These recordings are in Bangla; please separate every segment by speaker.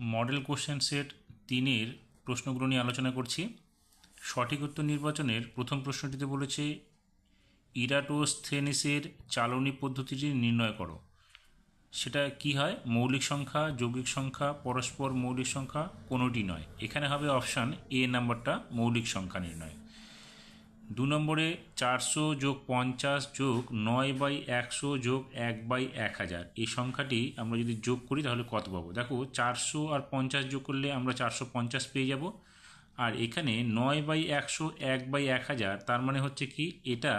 Speaker 1: মডেল কোশ্চেন সেট তিনের প্রশ্নগুলো নিয়ে আলোচনা করছি। সঠিক উত্তর নির্বাচনের প্রথম প্রশ্নটিতে বলেছে, ইরাটোস্থেনিসের চালনী পদ্ধতিটি নির্ণয় করো। সেটা কি হয়? মৌলিক সংখ্যা, যৌগিক সংখ্যা, পরস্পর মৌলিক সংখ্যা, কোনোটি নয়। এখানে হবে অপশান এ নাম্বারটা মৌলিক সংখ্যা নির্ণয়। দু নম্বরে চারশো যোগ পঞ্চাশ যোগ নয় বাই একশো যোগ এক বাই এক হাজার। এই সংখ্যাটি আমরা যদি যোগ করি তাহলে কত পাবো? দেখো, চারশো আর পঞ্চাশ যোগ করলে আমরা চারশো পঞ্চাশ পেয়ে যাব। আর এখানে নয় বাই একশো এক বাই এক হাজার, তার মানে হচ্ছে কি, এটা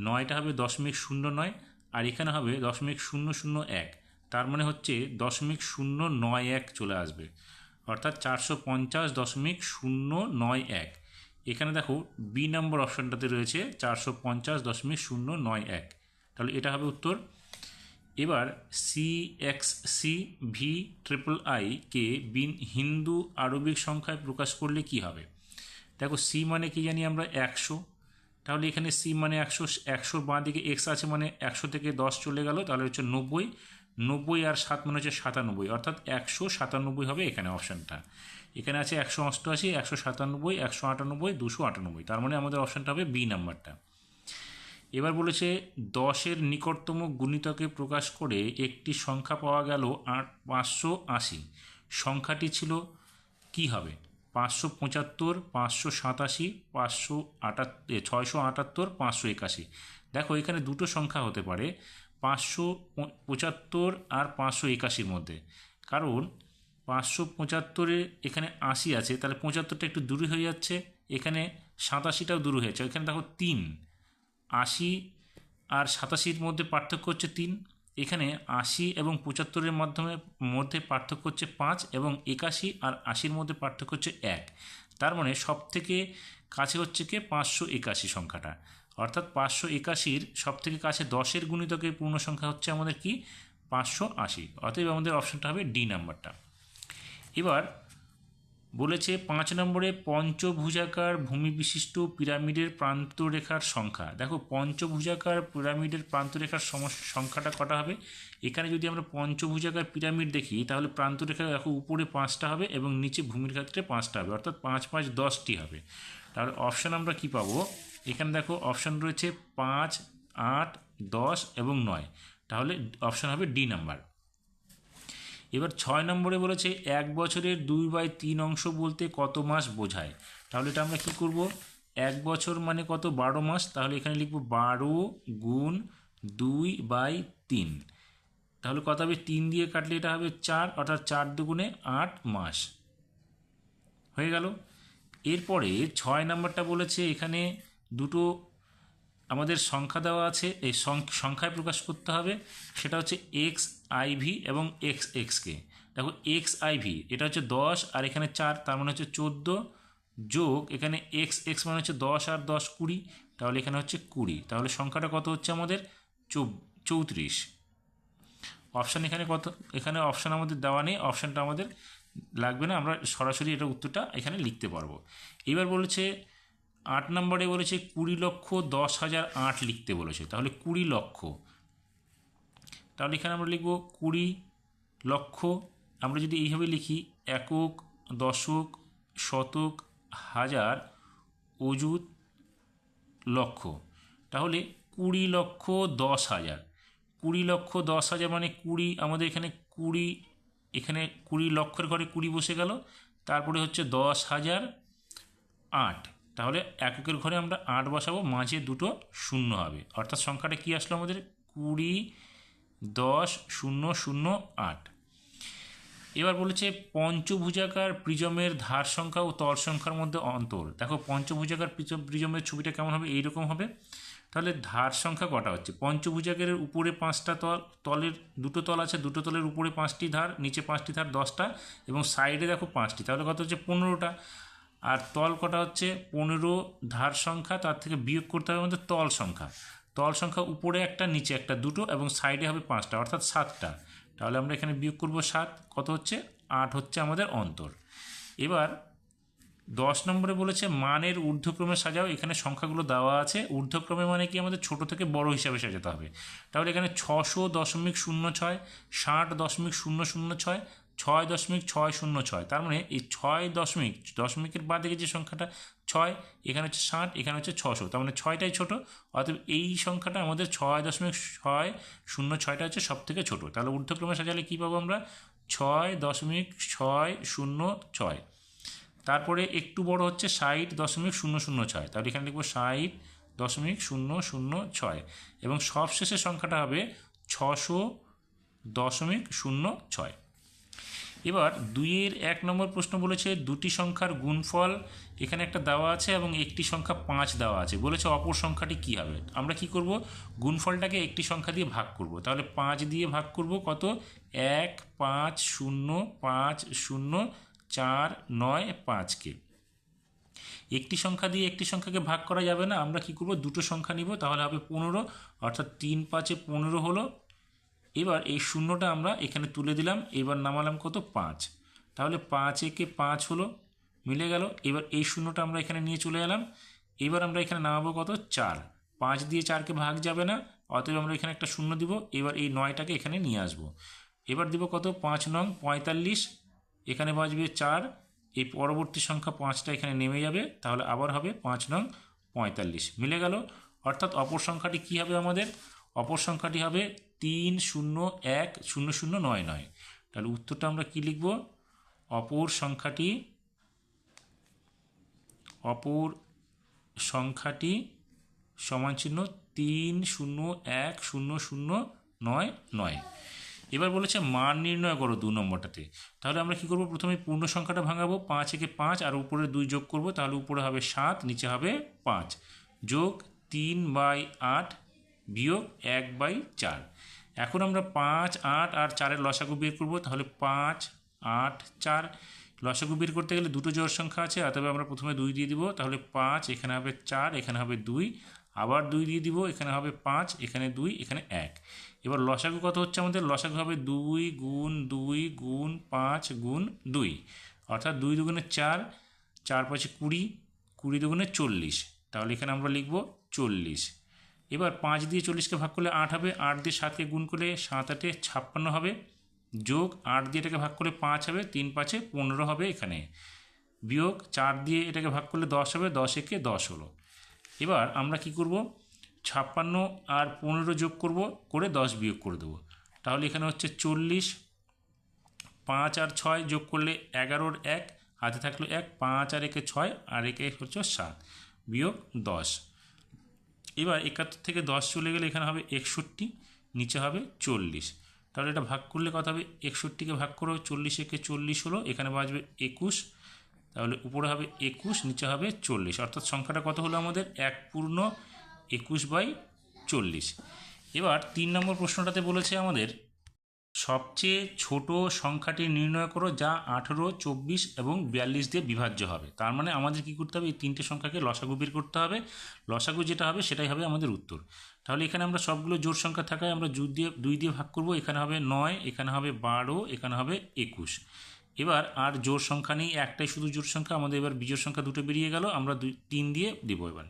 Speaker 1: নয়টা হবে দশমিক শূন্য নয়, আর এখানে হবে দশমিক শূন্য শূন্য এক, তার মানে হচ্ছে দশমিক শূন্য নয় এক চলে আসবে। অর্থাৎ চারশো পঞ্চাশ দশমিক শূন্য নয় এক। এখানে দেখো বি নম্বর অপশানটাতে রয়েছে চারশো পঞ্চাশ দশমিক শূন্য নয় এক। তাহলে এটা হবে উত্তর। এবার C X C V triple I কে বিন হিন্দু আরবিক সংখ্যায় প্রকাশ করলে কি হবে? দেখো সি মানে কি জানি আমরা একশো। তাহলে এখানে সি মানে একশো, একশোর বাঁ দিকে এক্স আছে মানে একশো থেকে দশ চলে গেল, তাহলে হচ্ছে নব্বই। নব্বই আর সাত মানে হচ্ছে সাতানব্বই, অর্থাৎ একশো সাতানব্বই হবে এখানে অপশানটা এখানে আছে একশো অষ্টআশি, একশো সাতানব্বই, একশো আটানব্বই, দুশো আটানব্বই। তার মানে আমাদের অপশানটা হবে বি নাম্বারটা এবার বলেছে, দশের নিকটতম গুণিতকে প্রকাশ করে একটি সংখ্যা পাওয়া গেল আট, পাঁচশো আশি। সংখ্যাটি ছিল কি হবে? পাঁচশো পঁচাত্তর, পাঁচশো সাতাশি, পাঁচশো আটাত্তর ছয়শো আটাত্তর, পাঁচশো একাশি। দেখো, এখানে দুটো সংখ্যা হতে পারে, পাঁচশো পঁচাত্তর আর পাঁচশো একাশির মধ্যে। কারণ পাঁচশো পঁচাত্তরে এখানে আশি আছে, তাহলে পঁচাত্তরটা একটু দূরে হয়ে যাচ্ছে, এখানে সাতাশিটাও দূরে হয়ে যাচ্ছে এখানে দেখো তিন, আশি আর সাতাশির মধ্যে পার্থক্য হচ্ছে তিন, এখানে আশি এবং পঁচাত্তরের মাধ্যমে, মধ্যে পার্থক্য হচ্ছে পাঁচ এবং একাশি আর আশির মধ্যে পার্থক্য হচ্ছে এক। তার মানে সব থেকে কাছে হচ্ছে কি? পাঁচশো একাশি সংখ্যাটা। অর্থাৎ পাঁচশো একাশির সব থেকে কাছে দশের গুণিতকের পূর্ণ সংখ্যা হচ্ছে আমাদের কি? পাঁচশো আশি। অতএব আমাদের অপশনটা হবে ডি নাম্বারটা এবার বলেছে পাঁচ নম্বরে পঞ্চভুজাকার ভূমি বিশিষ্ট পিরামিডের প্রান্তরেখার সংখ্যা। দেখো, পঞ্চভুজাকার পিরামিডের প্রান্তরেখার সংখ্যাটা কটা হবে? এখানে যদি আমরা পঞ্চভুজাকার পিরামিড দেখি, তাহলে প্রান্তরেখা দেখো, উপরে পাঁচটা হবে এবং নিচে ভূমির ক্ষেত্রে পাঁচটা হবে, অর্থাৎ পাঁচ পাঁচ দশটি হবে। তাহলে অপশান আমরা কি পাবো? এখানে দেখো, অপশান রয়েছে পাঁচ, আট, দশ এবং নয়। তাহলে অপশান হবে ডি নাম্বার। এবার ছয় নম্বরে বলেছে, এক বছরের দুই বাই তিন অংশ বলতে কত মাস বোঝায়? তাহলে এটা আমরা কী করব? এক বছর মানে কত? বারো মাস। তাহলে এখানে লিখব বারো গুণ দুই বাই তিন। তাহলে কত হবে? তিন দিয়ে কাটলে এটা হবে চার, অর্থাৎ চার দুগুণে আট মাস। হয়ে গেল? এরপরে ছয় নাম্বারটা বলেছে, এখানে দুটো আমাদের সংখ্যা দেওয়া আছে, এই সংখ্যায় প্রকাশ করতে হবে, সেটা হচ্ছে এক্স আইভি এবং এক্স এক্সকে দেখো এক্স আইভি এটা হচ্ছে দশ, আর এখানে চার, তার মানে হচ্ছে চোদ্দ যোগ, এখানে এক্স এক্স মানে হচ্ছে দশ আর দশ কুড়ি, তাহলে এখানে হচ্ছে কুড়ি। তাহলে সংখ্যাটা কত হচ্ছে আমাদের? চৌত্রিশ। অপশান এখানে কত, এখানে অপশান আমাদের দেওয়া নেই অপশানটা আমাদের লাগবে না, আমরা সরাসরি এটা উত্তরটা এখানে লিখতে পারব। এবার বলেছে আট নম্বরে বলেছে কুড়ি লক্ষ দশ হাজার আট লিখতে বলেছে। তাহলে কুড়ি লক্ষ। তাহলে এখানে আমরা লিখব কুড়ি লক্ষ। আমরা যদি এইভাবে লিখি, একক, দশক, শতক, হাজার, অযুত, লক্ষ। তাহলে কুড়ি লক্ষ দশ হাজার। কুড়ি লক্ষ দশ হাজার মানে কুড়ি, আমাদের এখানে কুড়ি এখানে কুড়ি লক্ষের ঘরে কুড়ি বসে গেল। তারপরে হচ্ছে দশ হাজার আট। তাহলে এককের ঘরে আমরা আট বসাবো, মাঝে দুটো শূন্য হবে। অর্থাৎ সংখ্যাটা কী আসলো আমাদের? কুড়ি, দশ, শূন্য শূন্য, আট। এবার বলেছে পঞ্চভুজাকার প্রিজমের ধার সংখ্যা ও তল সংখ্যার মধ্যে অন্তর। দেখো পঞ্চভুজাকার প্রিজমের ছবিটা কেমন হবে? এইরকম হবে। তাহলে ধার সংখ্যা কটা হচ্ছে? পঞ্চভুজাকের উপরে পাঁচটা তল, তলের দুটো তল আছে, দুটো তলের উপরে পাঁচটি ধার, নিচে পাঁচটি ধার, দশটা, এবং সাইডে দেখো পাঁচটি। তাহলে কত হচ্ছে? পনেরোটা। আর তল কটা হচ্ছে পনেরো ধার সংখ্যা, তার থেকে বিয়োগ করতে হবে আমাদের তল সংখ্যা। তল সংখ্যা উপরে একটা, নিচে একটা দুটো এবং সাইডে হবে পাঁচটা, অর্থাৎ সাতটা। তাহলে আমরা এখানে বিয়োগ করব সাত, কত হচ্ছে? আট হচ্ছে আমাদের অন্তর। এবার দশ নম্বরে বলেছে মানের ঊর্ধ্বক্রমে সাজাও, এখানে সংখ্যাগুলো দেওয়া আছে। ঊর্ধ্বক্রমে মানে কি? আমাদের ছোট থেকে বড় হিসাবে সাজাতে হবে। তাহলে এখানে ছশো দশমিক শূন্য ছয়, ষাট দশমিক শূন্য শূন্য ছয় ছয় দশমিক ছয় শূন্য ছয়। তার মানে এই ছয় দশমিক, দশমিকের বাদ দিকে যে সংখ্যাটা, ছয়, এখানে হচ্ছে ষাট, এখানে হচ্ছে ছশো তার মানে ছয়টাই ছোট, অতএব এই সংখ্যাটা আমাদের ছয় দশমিক ছয় শূন্য ছয়টা হচ্ছে সব থেকে ছোটো। তাহলে ঊর্ধ্বক্রমে সাজালে কী পাবো আমরা? ছয় দশমিক ছয় শূন্য ছয়। তারপরে একটু বড় হচ্ছে ষাট দশমিক শূন্য শূন্য ছয়। তাহলে এখানে লিখব ষাট দশমিক শূন্য শূন্য ছয়। এবং সবশেষের সংখ্যাটা হবে ছশো দশমিক শূন্য ছয়। এবার দুইয়ের এক নম্বর প্রশ্ন বলেছে, দুটি সংখ্যার গুণফল এখানে একটা দেওয়া আছে এবং একটি সংখ্যা পাঁচ দেওয়া আছে। বলেছে অপর সংখ্যাটি কী হবে? আমরা কি করব? গুণফলটাকে একটি সংখ্যা দিয়ে ভাগ করব। তাহলে পাঁচ দিয়ে ভাগ করব কত? এক, পাঁচ, শূন্য পাঁচ, শূন্য, চার, নয়, পাঁচকে। একটি সংখ্যা দিয়ে একটি সংখ্যাকে ভাগ করা যাবে না। আমরা কি করব? দুটো সংখ্যা নিব, তাহলে হবে পনেরো। অর্থাৎ তিন পাঁচে পনেরো হলো। এবার এই শূন্যটা আমরা এখানে তুলে দিলাম, এবার নামালাম কত? পাঁচ। তাহলে পাঁচ একে পাঁচ হলো, মিলে গেল। এবার এই শূন্যটা আমরা এখানে নিয়ে চলে এলাম। এবার আমরা এখানে নামাবো কত? চার। পাঁচ দিয়ে চারকে ভাগ যাবে না, অতএব আমরা এখানে একটা শূন্য দিব। এবার এই নয়টাকে এখানে নিয়ে আসব। এবার দিব কত? পাঁচ নং পঁয়তাল্লিশ। এখানে বাঁচবে চার। এই পরবর্তী সংখ্যা পাঁচটা এখানে নেমে যাবে, তাহলে আবার হবে পাঁচ নং পঁয়তাল্লিশ। মিলে গেল। অর্থাৎ অপর সংখ্যাটি কী হবে আমাদের? অপর সংখ্যাটি হবে তিন শূন্য এক শূন্য শূন্য নয় নয়। তাহলে উত্তরটা আমরা কী লিখব? অপর সংখ্যাটি অপর সংখ্যাটি সমান চিহ্ন তিন শূন্য এক শূন্য শূন্য নয় নয়। এবার বলেছে মান নির্ণয় করো দু নম্বরটাতে। তাহলে আমরা কী করব? প্রথমে পূর্ণ সংখ্যাটা ভাঙাবো, পাঁচ একে পাঁচ আর উপরে দুই যোগ করব, তাহলে উপরে হবে সাত, নিচে হবে পাঁচ। যোগ তিন বাই আট বিয়োগ এক বাই চার। এখন আমরা পাঁচ, আট আর চারের লসাগু বের করব, তাহলে পাঁচ, আট, চার। লসাগু বের করতে গেলে দুটো জোড় সংখ্যা আছে, অতএব আমরা প্রথমে দুই দিয়ে দিব, তাহলে পাঁচ, এখানে হবে চার, এখানে হবে দুই, আবার দুই দিয়ে দিব, এখানে হবে পাঁচ, এখানে দুই, এখানে এক। এবার লসাগু কত হচ্ছে আমাদের? লসাগু হবে দুই গুণ দুই গুণ পাঁচ গুণ দুই। অর্থাৎ দুই দুগুণে চার চার পাঁচে কুড়ি কুড়ি দুগুণে চল্লিশ। তাহলে এখানে আমরা লিখব চল্লিশ। এবার পাঁচ দিয়ে চল্লিশকে ভাগ করলে আট হবে, আট দিয়ে সাতকে গুণ করলে সাত আটে ছাপ্পান্ন হবে। যোগ আট দিয়ে এটাকে ভাগ করলে পাঁচ হবে, তিন পাঁচে পনেরো হবে এখানে। বিয়োগ চার দিয়ে এটাকে ভাগ করলে দশ হবে, দশ একে দশ হলো। এবার আমরা কি করব? ছাপ্পান্ন আর পনেরো যোগ করব, করে দশ বিয়োগ করে দেবো। তাহলে এখানে হচ্ছে চল্লিশ, পাঁচ আর ছয় যোগ করলে এগারোর এক, হাতে থাকল এক, পাঁচ আর একে ছয়, আর একে হচ্ছে সাত। বিয়োগ দশ। এবার একাত্তর থেকে দশ চলে গেলে এখানে হবে একষট্টি, নিচে হবে চল্লিশ। তাহলে এটা ভাগ করলে কথা হবে? একষট্টিকে ভাগ করো, চল্লিশ একে চল্লিশ হলো, এখানে বাঁচবে একুশ। তাহলে উপরে হবে একুশ, নিচে হবে চল্লিশ। অর্থাৎ সংখ্যাটা কত হলো আমাদের? এক পূর্ণ একুশ বাই চল্লিশ। এবার তিন নম্বর প্রশ্নটাতে বলেছে আমাদের সবচেয়ে ছোট সংখ্যাটি নির্ণয় করো যা আঠেরো, চব্বিশ এবং বিয়াল্লিশ দিয়ে বিভাজ্য হবে। তার মানে আমাদের কী করতে হবে? এই তিনটে সংখ্যাকে লসাগু বের করতে হবে। লসাগু যেটা হবে সেটাই হবে আমাদের উত্তর। তাহলে এখানে আমরা সবগুলো জোর সংখ্যা থাকায় আমরা জোর দিয়ে দুই দিয়ে ভাগ করব। এখানে হবে নয়, এখানে হবে বারো, এখানে হবে একুশ। এবার আর জোর সংখ্যা নেই, একটাই শুধু জোর সংখ্যা। আমাদের এবার বিজোর সংখ্যা দুটো বেরিয়ে গেল, আমরা দুই, তিন দিয়ে দেবো এবার।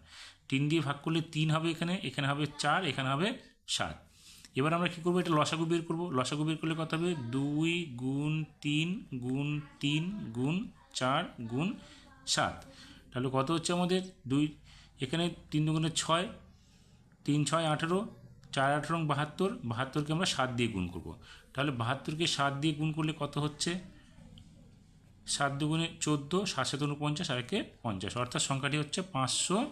Speaker 1: তিন দিয়ে ভাগ করলে তিন হবে এখানে এখানে হবে চার, এখানে হবে সাত। এবার আমরা কী করব? এটা লসাগু বের করব। লসাগু বের করলে কত হবে? দুই গুণ তিন গুণ তিন গুণ চার গুণ সাত। তাহলে কত হচ্ছে আমাদের? দুই। এখানে তিন দুগুণে ছয়, তিন ছয় আঠেরো, চার আঠেরো বাহাত্তর। বাহাত্তরকে আমরা সাত দিয়ে গুণ করব। তাহলে বাহাত্তরকে সাত দিয়ে গুণ করলে কত হচ্ছে? সাত দুগুণে চোদ্দ সাত সাত উনপঞ্চাশ আর একে পঞ্চাশ। অর্থাৎ সংখ্যাটি হচ্ছে পাঁচশো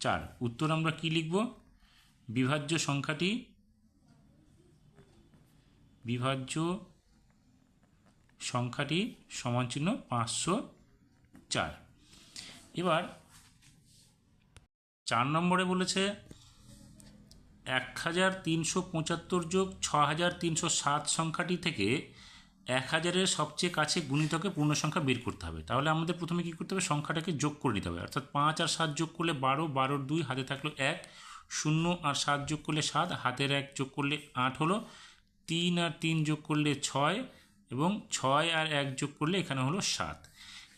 Speaker 1: চার। উত্তর আমরা কি লিখব? বিভাজ্য সংখ্যাটি বিভাজ্য সংখ্যাটি সমান চিহ্ন পাঁচশো চার। এবার চার নম্বরে বলেছে এক হাজার তিনশো পঁচাত্তর যোগ ছ হাজার তিনশো সাত সংখ্যাটি থেকে এক হাজারের সবচেয়ে কাছে গুণিতকে পূর্ণ সংখ্যা বের করতে হবে। তাহলে আমাদের প্রথমে কী করতে হবে? সংখ্যাটাকে যোগ করে নিতে হবে। অর্থাৎ পাঁচ আর সাত যোগ করলে বারো, বারোর দুই, হাতে থাকল এক, শূন্য আর সাত যোগ করলে সাত, হাতের এক যোগ করলে আট হলো। তিন আর তিন যোগ করলে ছয় এবং ছয় আর এক যোগ করলে এখানে হলো সাত।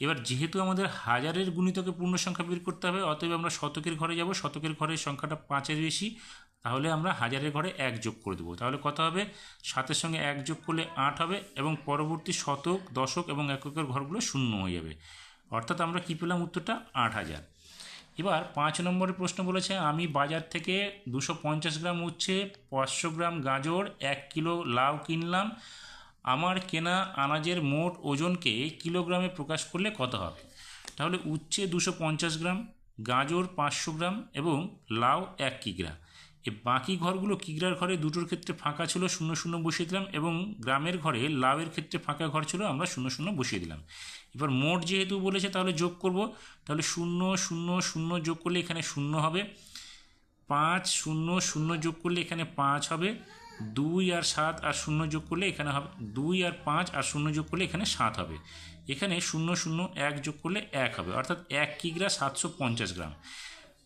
Speaker 1: এবার যেহেতু আমাদের হাজারের গুণিতকে পূর্ণ সংখ্যা বের করতে হবে, অতএব আমরা শতকের ঘরে যাব, শতকের ঘরের সংখ্যাটা পাঁচের বেশি, তাহলে আমরা হাজারের ঘরে এক যোগ করে দেবো। তাহলে কত হবে? সাতের সঙ্গে এক যোগ করলে আট হবে এবং পরবর্তী শতক, দশক এবং এককের ঘরগুলো শূন্য হয়ে যাবে। অর্থাৎ আমরা কী পেলাম? উত্তরটা আট হাজার। এবার পাঁচ নম্বরের প্রশ্ন বলেছে, আমি বাজার থেকে দুশো পঞ্চাশ গ্রাম উচ্ছে, পাঁচশো গ্রাম গাজর, এক কিলো লাউ কিনলাম। আমার কেনা আনাজের মোট ওজনকে কিলোগ্রামে প্রকাশ করলে কত হবে? তাহলে উচ্ছে দুশো পঞ্চাশ গ্রাম, গাজর পাঁচশো গ্রাম এবং লাউ এক কিগ্রা। এ বাকি ঘরগুলো কিগ্রার ঘরে দুটোর ক্ষেত্রে ফাঁকা ছিল, শূন্য শূন্য বসিয়ে দিলাম এবং গ্রামের ঘরে লাউয়ের ক্ষেত্রে ফাঁকা ঘর ছিল, আমরা শূন্য শূন্য বসিয়ে দিলাম। এবার মোট যেহেতু বলেছে তাহলে যোগ করব, তাহলে শূন্য শূন্য শূন্য যোগ করলে এখানে শূন্য হবে। পাঁচ শূন্য শূন্য যোগ করলে এখানে পাঁচ হবে, দুই আর সাত আর শূন্য যোগ করলে এখানে হবে, দুই আর পাঁচ আর শূন্য যোগ করলে এখানে সাত হবে। এখানে শূন্য শূন্য এক যোগ করলে এক হবে, অর্থাৎ এক কিগ্রা সাতশো পঞ্চাশ গ্রাম।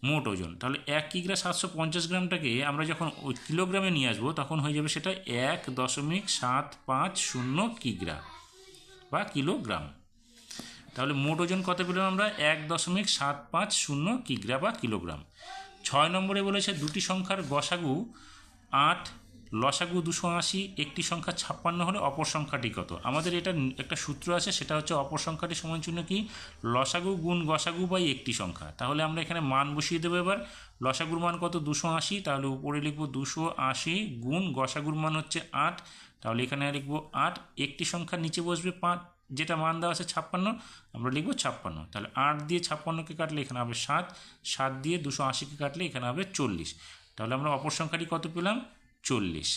Speaker 1: মোট ওজন। তাহলে এক কিগ্রা সাতশো পঞ্চাশ গ্রামটাকে আমরা যখন কিলোগ্রামে নিয়ে আসব, তখন হয়ে যাবে সেটা এক দশমিক সাত পাঁচ শূন্য কিগ্রা বা কিলোগ্রাম। তাহলে মোট ওজন কত পেলাম আমরা? এক দশমিক সাত পাঁচ শূন্য কিগ্রা বা কিলোগ্রাম। ছয় নম্বরে বলেছে দুটি সংখ্যার গসাগু আট লসাগু দুশো আশি, একটি সংখ্যা ছাপ্পান্ন হলে অপর সংখ্যাটি কত? আমাদের এটা একটা সূত্র আছে, সেটা হচ্ছে অপর সংখ্যাটি সমান চিহ্ন কি? লসাগু গুণ গসাগু বাই একটি সংখ্যা। তাহলে আমরা এখানে মান বসিয়ে দেবো এবার। লসাগুর মান কত? দুশো আশি, তাহলে উপরে লিখব দুশো আশি গুণ গসাগুর মান হচ্ছে আট। তাহলে এখানে লিখব আট, একটি সংখ্যার নিচে বসবে পাঁচ, যেটা মান দেওয়া আছে ছাপ্পান্ন, আমরা লিখব ছাপ্পান্ন। তাহলে আট দিয়ে ছাপ্পান্নকে কাটলে এখানে হবে সাত সাত দিয়ে দুশো আশিকে কাটলে এখানে হবে চল্লিশ। তাহলে আমরা অপর সংখ্যাটি কত পেলাম? চল্লিশ